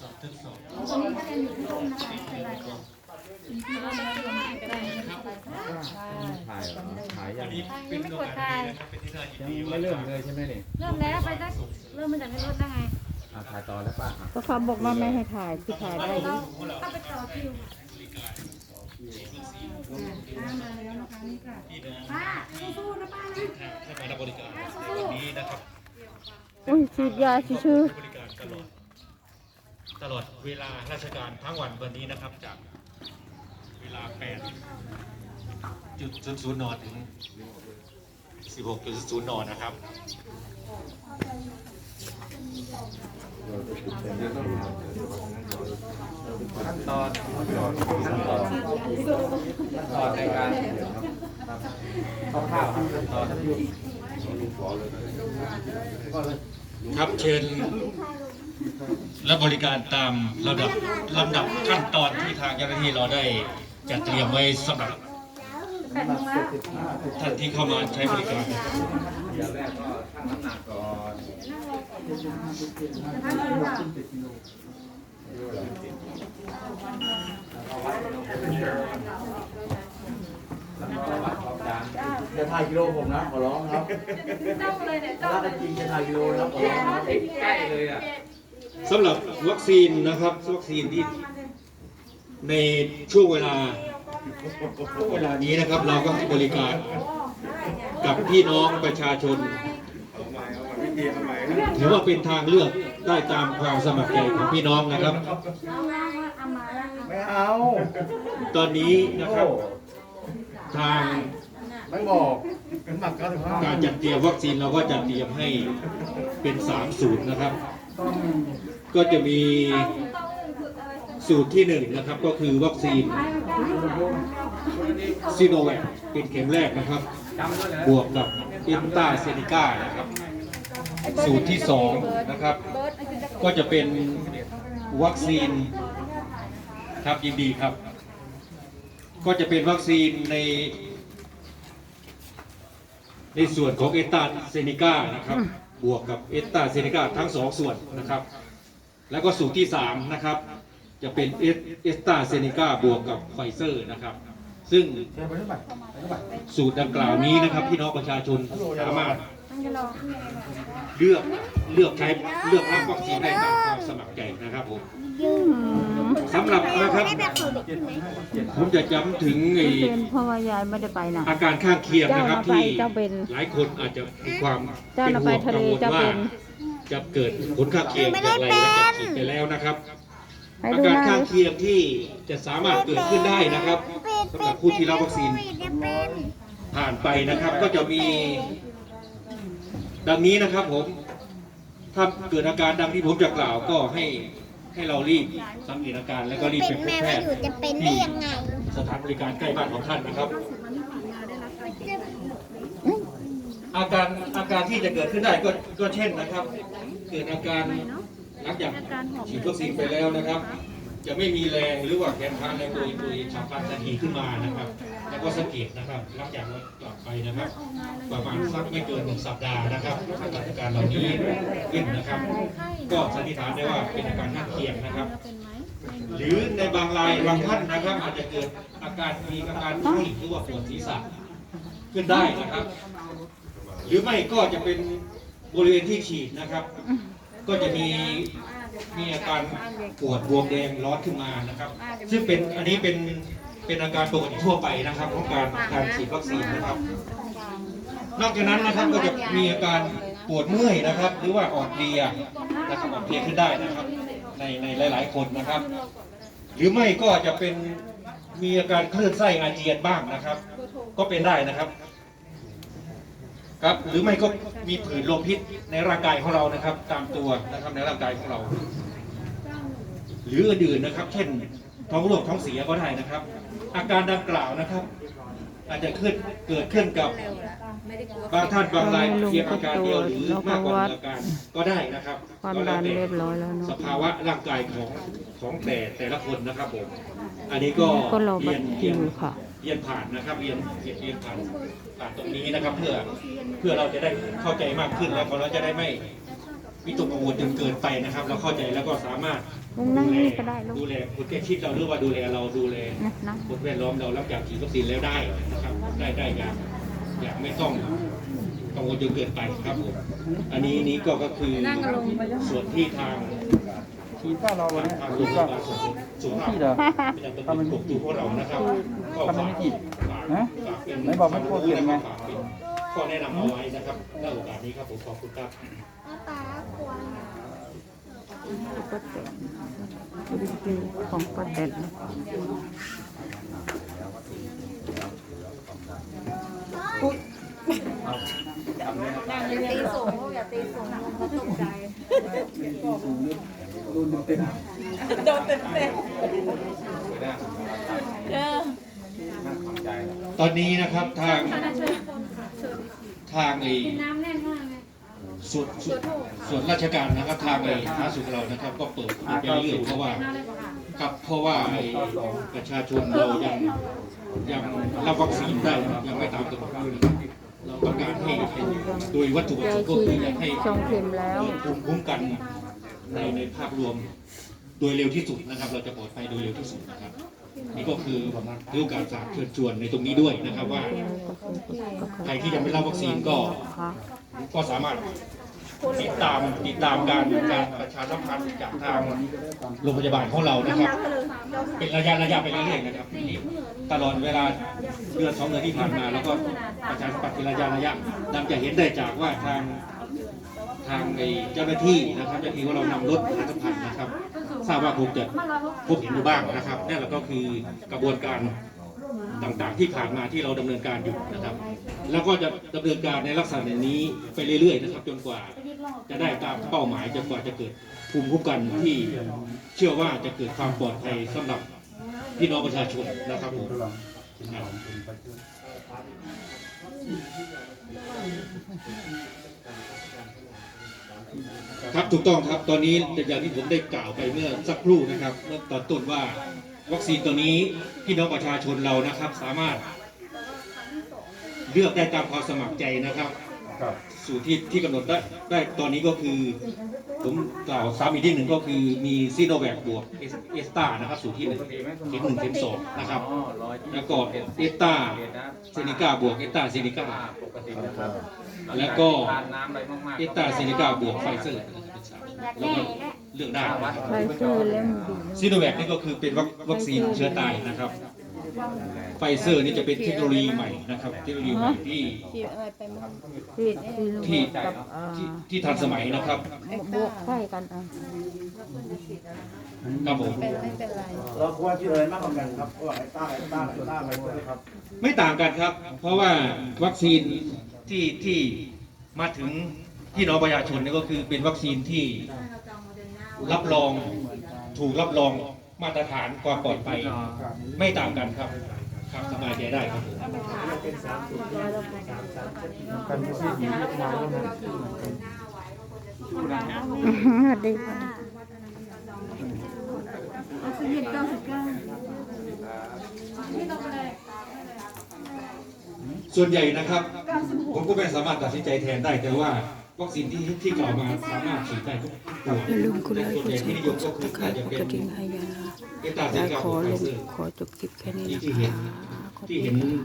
สอบทดสอบตอนนี้ถ้าเรียนอยู่ที่ร่มนะคะไม่เป็นไรค่ะที่ร่มแล้วก็ไม่เป็นไรถ่ายเหรอถ่ายยัอังนี้เป็นโอกาสดีนะครับเป็นที่น่ายินยังดีไม่เริ่มเลยใช่ไหมนี่เริ่มแล้วไปตั้งเริ่มมาจากในรถได้ไงอะถ่ายต่อแล้วป่ะอะก็เขาบอกว่าไม่ให้ถ่ายคือถ่ายได้ดิเข้าไปต่อคิวค่ะมาแล้วนะคะนี่ค่ะพี่น้องป้าสู้ๆนะป้านะให้มารับบริการวันนี้นะครับอุ้ยฉีดยาชื่อให้บริการตลอด ตลอดเวลาราชการทั้งวันวันนี้นะครับจากเวลา8จุดจุดศูนย์นอถึง 16จุดศูนย์นอนะครับขั้นตอนขั้นตอนขั้นตอนขั้นตอนในการคร่าวๆขั้นตอนครับเชิญ และบริการตามระดับลำดับขั้นตอนที่ทางเจ้าหน้าที่เราได้จัดเตรียมไว้สำหรับท่านที่เข้ามาใช้บริการอย่างแรกก็ชั่งน้ำหนักก่อนแล้วก็วัดความดันจะถ่ายกิโลผมนะขอร้องครับจ้องเลยเนี่ยจ้องเลกันยจริงจะถ่ายกิโลนะครับขอร้องครับใกล้เลยอะ สำหรับวัคซีนนะครับ วัคซีนที่ในช่วงเวลาช่วงเวลานี้นะครับ เราก็ให้บริการกับพี่น้องประชาชนถือว่าเป็นทางเลือกได้ตามความสมัครใจของพี่น้องนะครับเอามาเอามาแล้วไม่เอา ตอนนี้นะครับ ทางไม่บอกเป็นหมักเก้าสิบห้าการจัดเตรียมวัคซีนเราก็จัดเตรียมให้เป็น3สูตรนะครับ ก็จะมีสูตรที่หนึ่งนะครับก็คือวัคซีนซีโนแวคเป็นเข็มแรกนะครับ บวกกับเอนต้าเซนิก้านะครับ สูตรที่สองนะครับ ก็จะเป็นวัคซีนครับยินดีครับ ก็จะเป็นวัคซีนในในส่วนของเอตาเซนิก้านะครับ บวกกับเอตตาเซนิก้าทั้งสองส่วนนะครับ แล้วก็สูตรที่3นะครับจะเป็นเอสเอสตาเซนิก้าบวกกับไฟเซอร์นะครับ ซึ่งสูตรดังกล่าวนี้นะครับ พี่น้องประชาชนสามารถเลือกเลือกใช้เลือกรับวัคซีนได้ตามความสมัครใจนะครับผม สำหรับนะครับผมจะย้ำถึงไอ้ๆเป็นเพราะว่ายายไม่ได้ไปนะ อาการข้างเคียงนะครับเจ้าที่น่ะไปเจ้าเป็นหลายคนอาจจะมีความเจ้าเป็นน่ะห่ไปวงทะกัเลงวลเจ้าว่าเป็นจะเกิดผลข้างเคียงอย่างไรและจะฉีดไปแล้วนะครับให้อาดูการหน้าข้างเคียงที่จะสามารถเกิดขึ้นได้นะครับสำหรับผู้ที่รับวัคซีนผ่านไปนะครับ ก็จะมีดังนี้นะครับผมถ้าเกิดอาการดังที่ผมจะกล่าวก็ให้ ให้เรารีบสังเกตอาการแล้วก็รีบไปพบแพทย์ที่สถานบริการใกล้บ้านของท่านนะครับ อาการอาการที่จะเกิดขึ้นได้ก็ก็เช่นนะครับ เกิดอาการหลังจากฉีดวัคซีนไปแล้วนะครับ จะไม่มีแรงหรือว่าแขนขาแรงโดยโดยฉับพลันทันทีขึ้นมานะครับ แล้วก็สังเกตนะครับหลังจากเรากลับไปนะครับ ประมาณสักไม่เกินหนึ่งสัปดาห์นะครับถ้าเกิดอาการเหล่านี้ขึ้นนะครับ ก็สันนิษฐานได้ว่าเป็นอาการข้างเคียงนะครับ หรือในบางรายบางท่านนะครับ อาจจะเกิดอาการมีอาการไข้หรือว่าปวดศีรษะขึ้นได้นะครับ หรือไม่ก็จะเป็นบริเวณที่ฉีดนะครับ ก็จะมีมีอาการปวดบวมแดงร้อนขึ้นมานะครับ ซึ่งเป็นอันนี้เป็น เป็นอาการปกติทั่วไปนะครับของการการฉีดวัคซีนนะครับ นอกจากนั้นนะครับก็จะมีอาการปวดเมื่อยนะครับ หรือว่าอ่อนเพลียนะครับอ่อนเพลียขึ้นได้นะครับ ในในหลาย ๆ คนนะครับ หรือไม่ก็จะเป็นมีอาการคลื่นไส้อาเจียนบ้างนะครับ ก็เป็นได้นะครับครับหรือไม่ก็มีผื่นลมพิษในร่างกายของเรานะครับ ตามตัวนะครับในร่างกายของเรา หรืออื่นๆนะครับ เช่น ท้องร่วงท้องเสียก็ได้นะครับ อาการดังกล่าวนะครับ อาจจะขึ้นเกิดขึ้นกับบางท่านบางรายเพียงอาการเดียวหรือมากกว่าหนึ่งอาการก็ได้นะครับความก็ดัแล้วนแต่เรียบร้อยแล้วเนาะสภาวะร่างกายของของแต่แต่ละคนนะครับผมอันนี้ก็ก็รอเรีบัยตนรเรีคิยนวค่ะเรียนผ่านนะครับเรียนเรียนเรียนผ่านผ่านตรงนี้นะครับ เพื่อเพื่อเราจะได้เข้าใจมากขึ้นแล้วเราจะได้ไม่ วิตกกังวลจนเกินไปนะครับ เราเข้าใจแล้วก็สามารถลุงนั่งนี่ก็ได้ลูกดูแลคนใกล้ชิดเราหรือว่าดูแลเราดูแลนะนะคนแวดล้อมเรารับจากฉีดวัคซีนแล้วได้นะครับ ได้ได้อย่างอย่างไม่ต้องกังวลจนเกินไปครับผมอันนี้นี้ก็ก็คือส่วนที่ทางฉีดป้าเราวันนี้ทางฉีโรงดพก็ยาบาลส่งสุขภาพฉีดเหรอประจำตำบลกกตูพวกเรานะครับก็ทำไมฝากไม่ฉีดฝากฮะฝากเป็นไหนบอกไม่พูดเก่งไง ฝากเป็น ข้อแนะนำเอาไว้นะครับในโอกาสนี้ครับผมขอบคุณครับป้าแตนของป้าแตนนั่งตีสูงอย่าตีสูงเขาตกใจโดนเต็มโดนเต็มเต็มตอนนี้นะครับทาง ทางไอ้น้ำแน่นมากเลยส่วนส่วนส่วนราชการนะครับทางไอ้สาธารณสุขเรานะครับ ก็เปิดไปเรื่อยๆเพราะว่าน่าเลยกว่าค่ะครับเพราะว่าไอ้ประชาชนเรายังยังรับวัคซีนได้ยังไม่ตามกำหนดด้วยนะครับเราต้องการให้โดยวัตถุประยาสยงค์ก็ฉีคือดอยากให้สองเข็มแล้ว ภูมิคุ้มกันในในภาพรวม โดยเร็วที่สุดนะครับ เราจะปลอดภัยโดยเร็วที่สุดนะครับ นี่ก็คือถือโอกาสฝากเชิญชวนในตรงนี้ด้วยนะครับว่าใครที่ยังไม่รับวัคซีนก็ก็สามารถติดตามติดตามการการประชาสัมพันธ์จากทางโรงพยาบาลของเรานะครับ เป็นระยะระยะไปเรื่อยๆนะครับนี่ตลอดเวลาเดือนสองเดือนที่ผ่านมา แล้วก็ประชาสัมพันธ์เป็นระยะระยะนำจะเห็นได้จากว่าทางทางไอ้เจ้าหน้าที่นะครับเจ้าหน้าที่ว่าเรานำรถประชาสัมพันธ์นะครับ ทราบว่าคงจะพบเห็นอยู่บ้างนะครับนั่นแหละก็คือกระบวนการต่างๆ ที่ผ่านมาที่เราดำเนินการอยู่นะครับ แล้วก็จะดำเนินการในลักษณะนี้ไปเรื่อยๆนะครับ จนกว่าจะได้ตามเป้าหมายจนกว่าจะเกิดภูมิคุ้มกันที่เชื่อว่าจะเกิดความปลอดภัยสำหรับพี่น้องประชาชนนะครับผมครับ ถูกต้องครับตอนนี้อย่างที่ผมได้กล่าวไปเมื่อสักครู่นะครับเมื่อตอนต้นว่าวัคซีนตัวนี้พี่น้องประชาชนเรานะครับ สามารถ เลือกได้ตามความสมัครใจนะครับสูตรที่ที่กำหนดได้ได้ตอนนี้ก็คือ ผมกล่าวซ้ำอีกที่หนึ่งก็คือมีซีโนแวคบวกเอสเอสตานะครับสูตรที่หนึ่งเข็มหนึ่งเข็มสองนะครับอ๋อร้อยแล้วก็เอสตาเซนิก้าบวกเอสตาเซนิก้า ปกตินะครับ แล้วก็ทานน้ำอะไรมากๆเอสตาเซนิก้าบวกไฟเซอร์แล้วก็เลือกได้นะครับไฟเซอร์เล่มดีซีโนแวคนี่ก็คือเป็นวัควัคซีนเชื้อตายนะครับ ไฟเซอร์นี่จะเป็นเทคโนโลยีใหม่นะครับ เทคโนโลยีใหม่ที่ที่ที่กับอ่าที่ที่ทันสมัยนะครับบวกไฟกันอะครับผมเราควรที่อะไรมากกว่ากันครับว่าไอ้ต้าไอ้ต้าไอ้ต้าไอ้ต้าครับ ไม่ต่างกันครับ เพราะว่าวัคซีน ที่ที่มาถึงพี่น้องประชาชนนี่ก็คือเป็นวัคซีนที่รับรองถูกรับรองมาตรฐานความปลอดภัยไม่ต่างกันครับ ครับสบายใจได้ครับผมกันที่ดีที่ทานแล้วนะสวัสดีค่ะออกซิเจนเก้าสิบเก้าส่วนใหญ่นะครับ ผมก็ไม่สามารถตัดสินใจแทนได้แต่ว่าวัคซีนที่ที่กล่าวมาสามารถฉีดได้ทุกตัวอย่าลืมกดไลค์ส่วนกใหดญ่แชที่ร์นิกยดมซัก็บคือสไครอาจต์จะกดเป็นกระดิ่งให้ยาเอตาเซและนกับขอไฟลงเซอร์ขอจบคลิปแค่นี้ที่นะที่เห็นคะขอบที่คุเห็ณนค่ะ